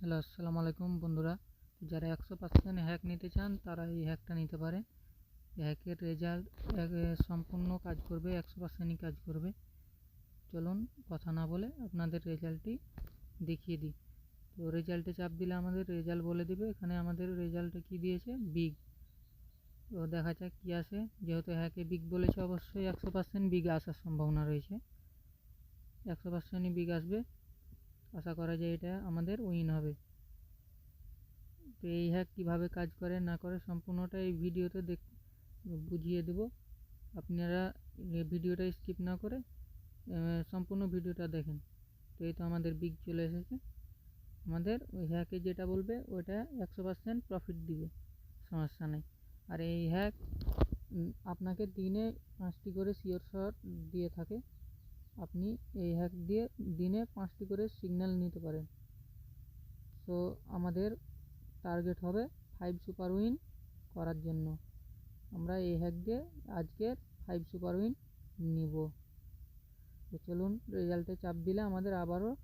Hello, আসসালামু আলাইকুম বন্ধুরা। যারা একশো পার্সেন্ট হ্যাক নিতে চান, তারা এই হ্যাকটা নিতে এই হ্যাকের রেজাল্ট সম্পূর্ণ কাজ করবে, একশো পার্সেন্টই কাজ করবে। চলুন কথা না বলে আপনাদের রেজাল্টটি দেখিয়ে দিই। তো রেজাল্টে চাপ দিলে আমাদের রেজাল্ট বলে দিবে। এখানে আমাদের রেজাল্টে কি দিয়েছে? বিগ তো দেখা যাক কী আসে। যেহেতু হ্যাকে বিগ বলেছে, অবশ্যই একশো পার্সেন্ট বিগ আসার সম্ভাবনা রয়েছে। একশো পার্সেন্টই বিগ আসবে। আশা করা যায় এটা আমাদের উইন হবে। তো এই হ্যাক কীভাবে কাজ করে, না করে সম্পূর্ণটা এই ভিডিওতে দেখ বুঝিয়ে দেব। আপনারা ভিডিওটা স্কিপ না করে সম্পূর্ণ ভিডিওটা দেখেন। তো এই তো আমাদের বিগ চলে এসেছে। আমাদের ওই হ্যাকে যেটা বলবে ওটা একশো পার্সেন্ট প্রফিট দিবে সমস্যা নেই। আর এই হ্যাক আপনাকে দিনে পাঁচটি করে শিওর শট দিয়ে থাকে। আপনি এই হ্যাক দিয়ে দিনে পাঁচটি করে সিগন্যাল নিতে পারেন। তো আমাদের টার্গেট হবে ফাইভ সুপার উইন করার জন্য। আমরা এই হ্যাক দিয়ে আজকের ফাইভ সুপার উইন নিব। তো চলুন রেজাল্টে চাপ দিলে আমাদের আবারও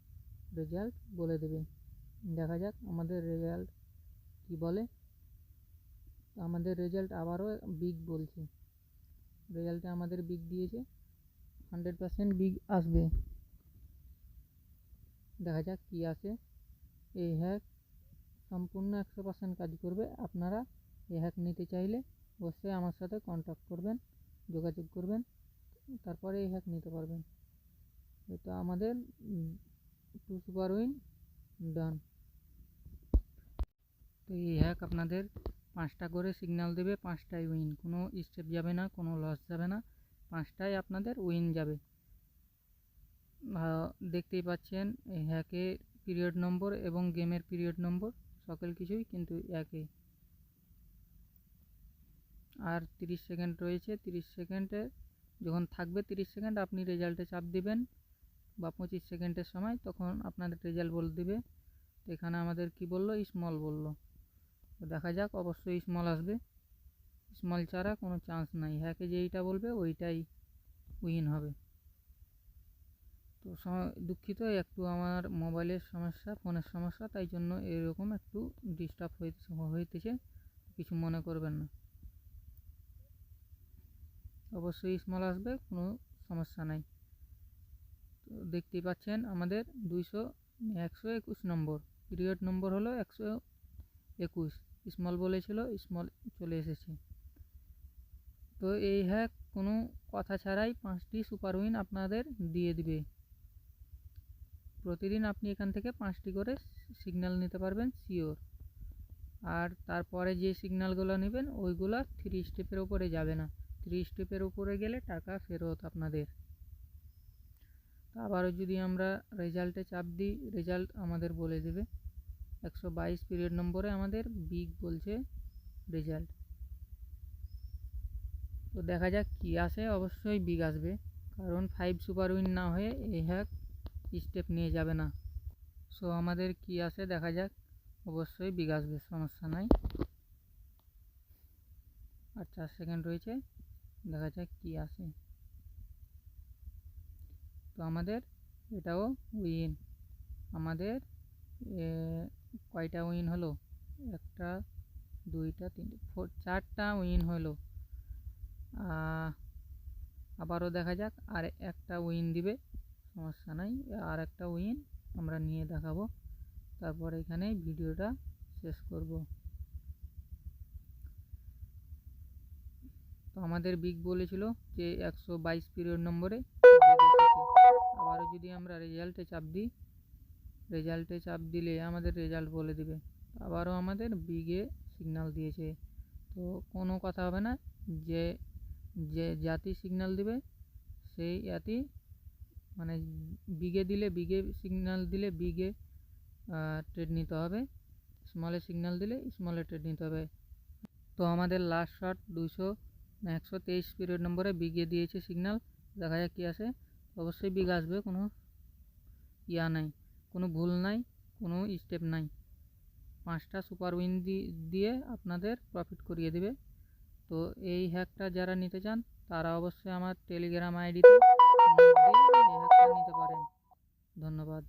রেজাল্ট বলে দেবে। দেখা যাক আমাদের রেজাল্ট কি বলে। আমাদের রেজাল্ট আবারও বিগ বলছে। রেজাল্টে আমাদের বিগ দিয়েছে। হান্ড্রেড পার্সেন্ট বিগ আসবে। দেখা যাক কী আসে। এই হ্যাক সম্পূর্ণ একশো পার্সেন্ট কাজ করবে। আপনারা এই হ্যাক নিতে চাইলে অবশ্যই আমার সাথে কন্ট্যাক্ট করবেন, যোগাযোগ করবেন, তারপরে এই হ্যাক নিতে পারবেন। এটা আমাদের টু সুপার উইন ডান তো এই হ্যাক আপনাদের পাঁচটা করে সিগন্যাল দেবে, পাঁচটাই উইন কোনো স্টেপ যাবে না, কোনো লস যাবে না। পাঁচটায় আপনাদের উইন যাবে। দেখতেই পাচ্ছেন হ্যাকে পিরিয়ড নম্বর এবং গেমের পিরিয়ড নম্বর সকল কিছুই কিন্তু একই আর তিরিশ সেকেন্ড রয়েছে, তিরিশ সেকেন্ডে যখন থাকবে তিরিশ সেকেন্ড আপনি রেজাল্টে চাপ দিবেন বা পঁচিশ সেকেন্ডের সময়, তখন আপনাদের রেজাল্ট বলে দিবে। এখানে আমাদের কি বলল? স্মল বলল। দেখা যাক, অবশ্যই স্মল আসবে। স্মল ছাড়া কোনো চান্স নাই। হ্যাকে যেইটা বলবে ওইটাই উইন হবে। তো দুঃখিত, একটু আমার মোবাইলের সমস্যা ফোনের সমস্যা, তাই জন্য এরকম একটু ডিস্টার্ব হইতেছে, কিছু মনে করবেন না। অবশ্যই স্মল আসবে, কোনো সমস্যা নাই। তো দেখতেই পাচ্ছেন, আমাদের দুইশো, একশো একুশ নম্বর। পিরিয়ড নম্বর হলো একশো একুশ। স্মল বলেছিল স্মল চলে এসেছে। তো এই হ্যাক কোনো কথা ছাড়াই পাঁচটি সুপার উইন আপনাদের দিয়ে দিবে। প্রতিদিন আপনি এখান থেকে পাঁচটি করে সিগন্যাল নিতে পারবেন শিওর আর তারপরে যে সিগন্যালগুলো নেবেন, ওইগুলো থ্রি স্টেপের উপরে যাবে না। থ্রি স্টেপের উপরে গেলে টাকা ফেরত আপনাদের। আবারও যদি আমরা রেজাল্টে চাপ দিই রেজাল্ট আমাদের বলে দেবে। একশো বাইশ পিরিয়ড নম্বরে আমাদের বিগ বলছে রেজাল্ট তো দেখা যাক কী আসে। অবশ্যই বিগ আসবে। কারণ ফাইভ সুপার উইন না হয়ে এই হ্যাক স্টেপ নিয়ে যাবে না। সো আমাদের কি আসে দেখা যাক। অবশ্যই বিগ আসবে, সমস্যা নাই। আর চার সেকেন্ড রয়েছে। দেখা যাক কি আসে। তো আমাদের এটাও উইন আমাদের কয়টা উইন হলো? একটা, দুইটা, তিনটে ফোর চারটা উইন হলো। আবারও দেখা যাক, আর একটা উইন দিবে, সমস্যা নাই, আর একটা উইন আমরা নিয়ে দেখাবো। তারপর এখানেই ভিডিওটা শেষ করব। তো আমাদের বিগ বলেছিল যে একশো বাইশ পিরিয়ড নম্বরে আবারও যদি আমরা রেজাল্টে চাপ দিই, রেজাল্টে চাপ দিলে আমাদের রেজাল্ট বলে দিবে। আবারও আমাদের বিগে সিগন্যাল দিয়েছে। তো কোনো কথা হবে না যে যে জাতি সিগন্যাল দিবে, সেই জাতি মানে বিগে দিলে বিগে সিগন্যাল দিলে বিগে ট্রেড নিতে হবে। স্মলে সিগন্যাল দিলে স্মলে ট্রেড নিতে হবে। তো আমাদের লাস্ট শট দুশো একশো তেইশ পিরিয়ড নম্বরে বিগে দিয়েছে সিগন্যাল দেখা যাক কী আসে। অবশ্যই বিগ আসবে, কোনো ইয়া নাই, কোনো ভুল নাই, কোনো স্টেপ নাই। পাঁচটা সুপার উইন দিয়ে আপনাদের প্রফিট করিয়ে দেবে। তো এই হ্যাকটা যারা নিতে চান, তারা অবশ্যই আমার টেলিগ্রাম আইডিতে এই হ্যাকটা নিতে পারেন। ধন্যবাদ।